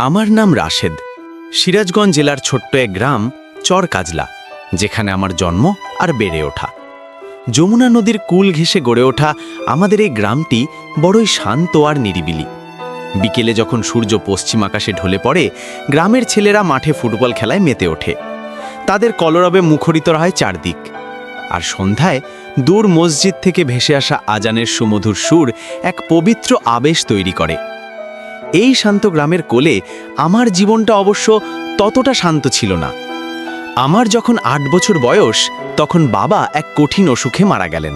আমার নাম রাশেদ। সিরাজগঞ্জ জেলার ছোট্ট এক গ্রাম চর কাজলা যেখানে আমার জন্ম আর বেড়ে ওঠা। যমুনা নদীর কুল ঘেঁষে গড়ে ওঠা আমাদের এই গ্রামটি বড়ই শান্ত আর নিরিবিলি। বিকেলে যখন সূর্য পশ্চিম আকাশে ঢলে পড়ে, গ্রামের ছেলেরা মাঠে ফুটবল খেলায় মেতে ওঠে। তাদের কলরবে মুখরিত হয় চারদিক। আর সন্ধ্যায় দূর মসজিদ থেকে ভেসে আসা আজানের সুমধুর সুর এক পবিত্র আবেশ তৈরি করে। এই শান্ত গ্রামের কোলে আমার জীবনটা অবশ্য ততটা শান্ত ছিল না। আমার যখন আট বছর বয়স, তখন বাবা এক কঠিন অসুখে মারা গেলেন।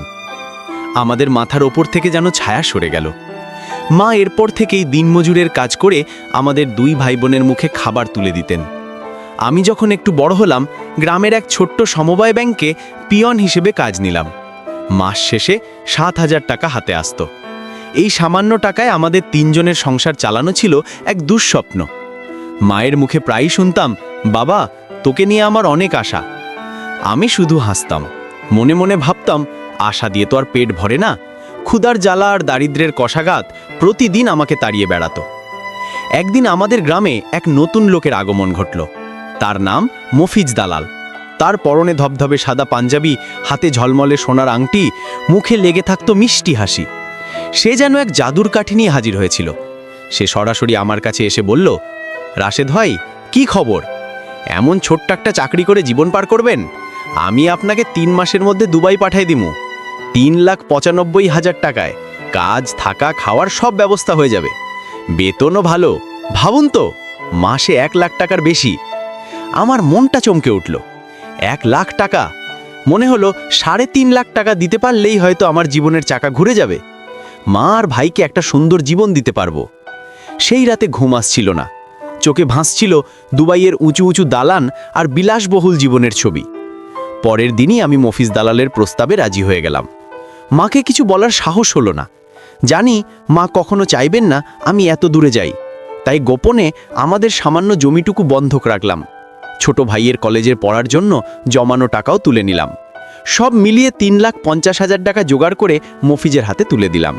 আমাদের মাথার ওপর থেকে যেন ছায়া সরে গেল। মা এরপর থেকেই দিনমজুরের কাজ করে আমাদের দুই ভাই বোনের মুখে খাবার তুলে দিতেন। আমি যখন একটু বড় হলাম, গ্রামের এক ছোট্ট সমবায় ব্যাংকে পিয়ন হিসেবে কাজ নিলাম। মাস শেষে সাত হাজার টাকা হাতে আসতো। এই সামান্য টাকায় আমাদের তিনজনের সংসার চালানো ছিল এক দুঃস্বপ্ন। মায়ের মুখে প্রায়ই শুনতাম, বাবা, তোকে নিয়ে আমার অনেক আশা। আমি শুধু হাসতাম। মনে মনে ভাবতাম, আশা দিয়ে তো আর পেট ভরে না। ক্ষুদার জ্বালা আর দারিদ্রের কষাঘাত প্রতিদিন আমাকে তাড়িয়ে বেড়াতো। একদিন আমাদের গ্রামে এক নতুন লোকের আগমন ঘটল। তার নাম মফিজ দালাল। তার পরনে ধবধবে সাদা পাঞ্জাবি, হাতে ঝলমলে সোনার আংটি, মুখে লেগে থাকতো মিষ্টি হাসি। সে যেন এক জাদুর কাঠি নিয়ে হাজির হয়েছিল। সে সরাসরি আমার কাছে এসে বলল, রাশেদ ভাই, কি খবর? এমন ছোট্ট একটা চাকরি করে জীবন পার করবেন? আমি আপনাকে তিন মাসের মধ্যে দুবাই পাঠাই দিমু। তিন লাখ পঁচানব্বই হাজার টাকায় কাজ, থাকা, খাওয়ার সব ব্যবস্থা হয়ে যাবে। বেতনও ভালো। ভাবুন তো, মাসে এক লাখ টাকার বেশি। আমার মনটা চমকে উঠল। এক লাখ টাকা? মনে হলো সাড়ে তিন লাখ টাকা দিতে পারলেই হয়তো আমার জীবনের চাকা ঘুরে যাবে। মা আর ভাইকে একটা সুন্দর জীবন দিতে পারব। সেই রাতে ঘুম আসছিল না। চোখে ভাসছিল দুবাইয়ের উঁচু উঁচু দালান আর বিলাসবহুল জীবনের ছবি। পরের দিনই আমি মফিজ দালালের প্রস্তাবে রাজি হয়ে গেলাম। মাকে কিছু বলার সাহস হলো না। জানি মা কখনো চাইবেন না আমি এত দূরে যাই। তাই গোপনে আমাদের সামান্য জমিটুকু বন্ধক রাখলাম। ছোট ভাইয়ের কলেজের পড়ার জন্য জমানো টাকাও তুলে নিলাম। সব মিলিয়ে তিন লাখ পঞ্চাশ হাজার টাকা জোগাড় করে মফিজের হাতে তুলে দিলাম।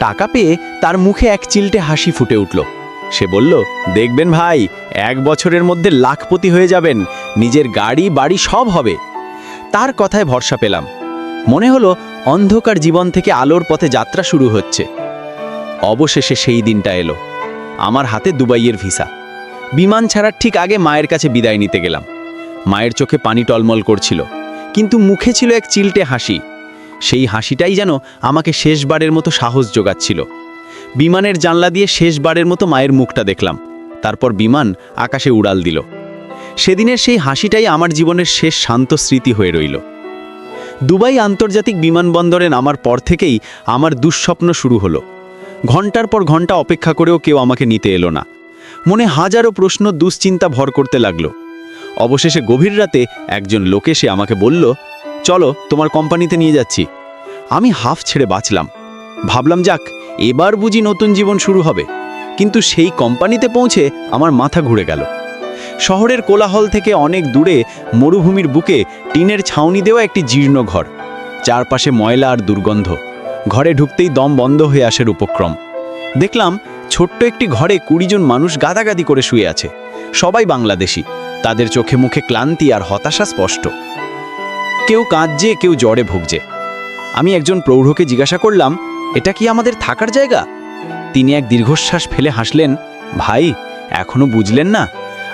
টাকা পেয়ে তার মুখে এক চিলটে হাসি ফুটে উঠল। সে বলল, দেখবেন ভাই, এক বছরের মধ্যে লাখপতি হয়ে যাবেন, নিজের গাড়ি, বাড়ি সব হবে। তার কথায় ভরসা পেলাম। মনে হলো অন্ধকার জীবন থেকে আলোর পথে যাত্রা শুরু হচ্ছে। অবশেষে সেই দিনটা এলো। আমার হাতে দুবাইয়ের ভিসা। বিমান ছাড়ার ঠিক আগে মায়ের কাছে বিদায় নিতে গেলাম। মায়ের চোখে পানি টলমল করছিল, কিন্তু মুখে ছিল এক চিলটে হাসি। সেই হাসিটাই যেন আমাকে শেষবারের মতো সাহস যোগাচ্ছিল। বিমানের জানলা দিয়ে শেষবারের মতো মায়ের মুখটা দেখলাম। তারপর বিমান আকাশে উড়াল দিল। সেদিনের সেই হাসিটাই আমার জীবনের শেষ শান্ত স্মৃতি হয়ে রইল। দুবাই আন্তর্জাতিক বিমানবন্দরে নামার পর থেকেই আমার দুঃস্বপ্ন শুরু হলো। ঘণ্টার পর ঘণ্টা অপেক্ষা করেও কেউ আমাকে নিতে এলো না। মনে হাজারো প্রশ্ন দুশ্চিন্তা ভর করতে লাগল। অবশেষে গভীর রাতে একজন লোক এসে আমাকে বলল চলো তোমার কোম্পানিতে নিয়ে যাচ্ছি। আমি হাফ ছেড়ে বাঁচলাম। ভাবলাম, যাক, এবার বুঝি নতুন জীবন শুরু হবে। কিন্তু সেই কোম্পানিতে পৌঁছে আমার মাথা ঘুরে গেল। শহরের কোলাহল থেকে অনেক দূরে মরুভূমির বুকে টিনের ছাউনি দেওয়া একটি জীর্ণ ঘর। চারপাশে ময়লা আর দুর্গন্ধ। ঘরে ঢুকতেই দম বন্ধ হয়ে আসার উপক্রম দেখলাম, ছোট্ট একটি ঘরে কুড়িজন মানুষ গাদাগাদি করে শুয়ে আছে। সবাই বাংলাদেশি। তাদের চোখে মুখে ক্লান্তি আর হতাশা স্পষ্ট। কেউ কাঁদছে, কেউ জ্বরে ভুগছে। আমি একজন প্রৌঢ়কে জিজ্ঞাসা করলাম, এটা কি আমাদের থাকার জায়গা? তিনি এক দীর্ঘশ্বাস ফেলে হাসলেন, ভাই, এখনও বুঝলেন না,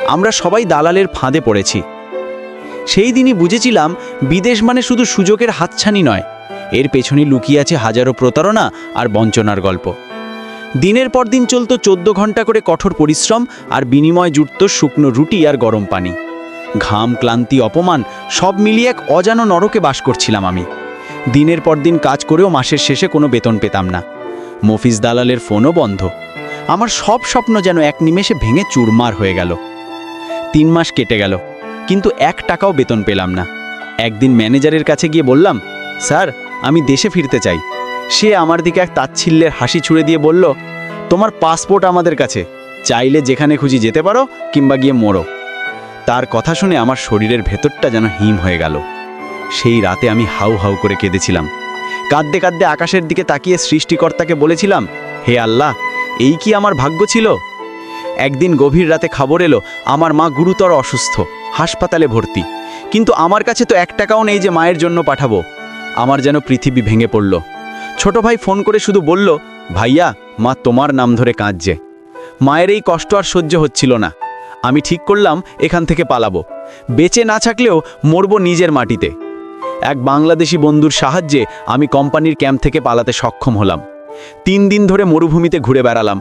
আমরা সবাই দালালের ফাঁদে পড়েছি। সেই দিনই বুঝেছিলাম, বিদেশ মানে শুধু সুযোগের হাতছানি নয়, এর পেছনে লুকিয়ে আছে হাজারো প্রতারণা আর বঞ্চনার গল্প। দিনের পর দিন চলত চোদ্দ ঘণ্টা করে কঠোর পরিশ্রম আর বিনিময় জুটত শুকনো রুটি আর গরম পানি। ঘাম, ক্লান্তি, অপমান, সব মিলিয়ে এক অজানো নরকে বাস করছিলাম আমি। দিনের পর দিন কাজ করেও মাসের শেষে কোনো বেতন পেতাম না। মফিজ দালালের ফোনও বন্ধ। আমার সব স্বপ্ন যেন এক নিমেষে ভেঙে চুরমার হয়ে গেল। তিন মাস কেটে গেল, কিন্তু এক টাকাও বেতন পেলাম না। একদিন ম্যানেজারের কাছে গিয়ে বললাম, স্যার, আমি দেশে ফিরতে চাই। সে আমার দিকে এক তাচ্ছিল্যের হাসি ছুড়ে দিয়ে বলল, তোমার পাসপোর্ট আমাদের কাছে। চাইলে যেখানে খুঁজি যেতে পারো কিংবা গিয়ে মরো। তার কথা শুনে আমার শরীরের ভেতরটা যেন হিম হয়ে গেল। সেই রাতে আমি হাউ হাউ করে কেঁদেছিলাম। কাঁদতে কাঁদতে আকাশের দিকে তাকিয়ে সৃষ্টিকর্তাকে বলেছিলাম, হে আল্লাহ, এই কি আমার ভাগ্য ছিল? একদিন গভীর রাতে খবর এলো, আমার মা গুরুতর অসুস্থ, হাসপাতালে ভর্তি। কিন্তু আমার কাছে তো এক টাকাও নেই যে মায়ের জন্য পাঠাবো। আমার যেন পৃথিবী ভেঙে পড়ল। ছোট ভাই ফোন করে শুধু বলল, ভাইয়া, মা তোমার নাম ধরে কাঁদছে। মায়ের এই কষ্ট আর সহ্য হচ্ছিল না। আমি ঠিক করলাম, এখান থেকে পালাবো। বেঁচে না থাকলেও মরব নিজের মাটিতে। এক বাংলাদেশি বন্ধুর সাহায্যে আমি কোম্পানির ক্যাম্প থেকে পালাতে সক্ষম হলাম। তিন দিন ধরে মরুভূমিতে ঘুরে বেড়ালাম।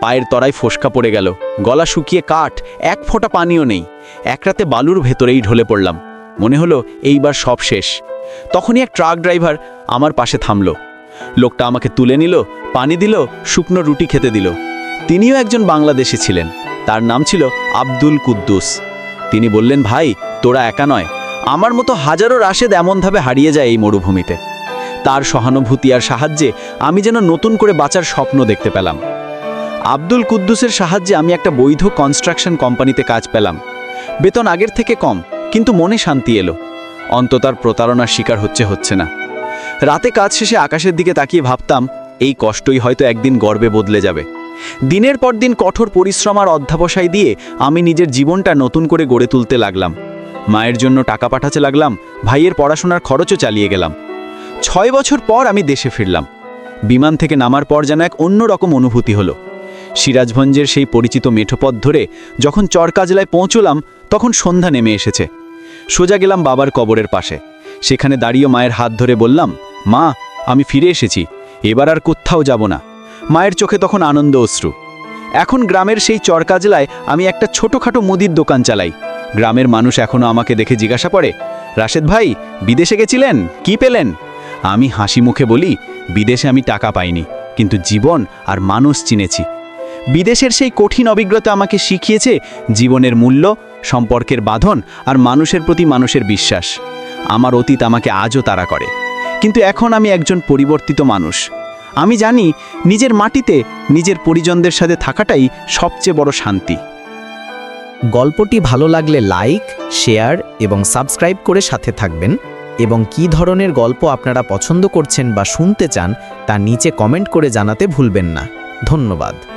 পায়ের তরায় ফোসকা পড়ে গেল। গলা শুকিয়ে কাঠ, এক ফোঁটা পানিও নেই। এক রাতে বালুর ভেতরেই ঢলে পড়লাম। মনে হলো এইবার সব শেষ। তখনই এক ট্রাক ড্রাইভার আমার পাশে থামলো। লোকটা আমাকে তুলে নিল, পানি দিল, শুকনো রুটি খেতে দিল। তিনিও একজন বাংলাদেশি ছিলেন। তার নাম ছিল আব্দুল কুদ্দুস। তিনি বললেন, ভাই, তোরা একা নয়। আমার মতো হাজারো রাশেদ এমনভাবে হারিয়ে যায় এই মরুভূমিতে। তার সহানুভূতি আর সাহায্যে আমি যেন নতুন করে বাঁচার স্বপ্ন দেখতে পেলাম। আব্দুল কুদ্দুসের সাহায্যে আমি একটা বৈধ কনস্ট্রাকশন কোম্পানিতে কাজ পেলাম। বেতন আগের থেকে কম, কিন্তু মনে শান্তি এলো। অন্ততার প্রতারণার শিকার হচ্ছে হচ্ছে না। রাতে কাজ শেষে আকাশের দিকে তাকিয়ে ভাবতাম, এই কষ্টই হয়তো একদিন গর্বে বদলে যাবে। দিনের পর দিন কঠোর পরিশ্রম আর অধ্যাবসায় দিয়ে আমি নিজের জীবনটা নতুন করে গড়ে তুলতে লাগলাম। মায়ের জন্য টাকা পাঠাতে লাগলাম, ভাইয়ের পড়াশোনার খরচও চালিয়ে গেলাম। ছয় বছর পর আমি দেশে ফিরলাম। বিমান থেকে নামার পর যেন এক অন্যরকম অনুভূতি হলো। সিরাজভঞ্জের সেই পরিচিত মেঠোপথ ধরে যখন চরকাজলায় পৌঁছলাম, তখন সন্ধ্যা নেমে এসেছে। সোজা গেলাম বাবার কবরের পাশে। সেখানে দাঁড়িয়ে মায়ের হাত ধরে বললাম, মা, আমি ফিরে এসেছি। এবার আর কোথাও যাব না। মায়ের চোখে তখন আনন্দ অশ্রু। এখন গ্রামের সেই চরকাজলায় আমি একটা ছোটোখাটো মুদির দোকান চালাই। গ্রামের মানুষ এখনও আমাকে দেখে জিজ্ঞাসা করে, রাশেদ ভাই, বিদেশে গেছিলেন? কি পেলেন? আমি হাসি মুখে বলি, বিদেশে আমি টাকা পাইনি, কিন্তু জীবন আর মানুষ চিনেছি। বিদেশের সেই কঠিন অভিজ্ঞতা আমাকে শিখিয়েছে জীবনের মূল্য, সম্পর্কের বাঁধন আর মানুষের প্রতি মানুষের বিশ্বাস। আমার অতীত আমাকে আজও তাড়া করে। কিন্তু এখন আমি একজন পরিবর্তিত মানুষ। আমি জানি নিজের মাটিতে নিজের পরিজনদের সাথে থাকাটাই সবচেয়ে বড় শান্তি। গল্পটি ভালো লাগলে লাইক, শেয়ার এবং সাবস্ক্রাইব করে সাথে থাকবেন এবং কি ধরনের গল্প আপনারা পছন্দ করছেন বা শুনতে চান তা নিচে কমেন্ট করে জানাতে ভুলবেন না। ধন্যবাদ।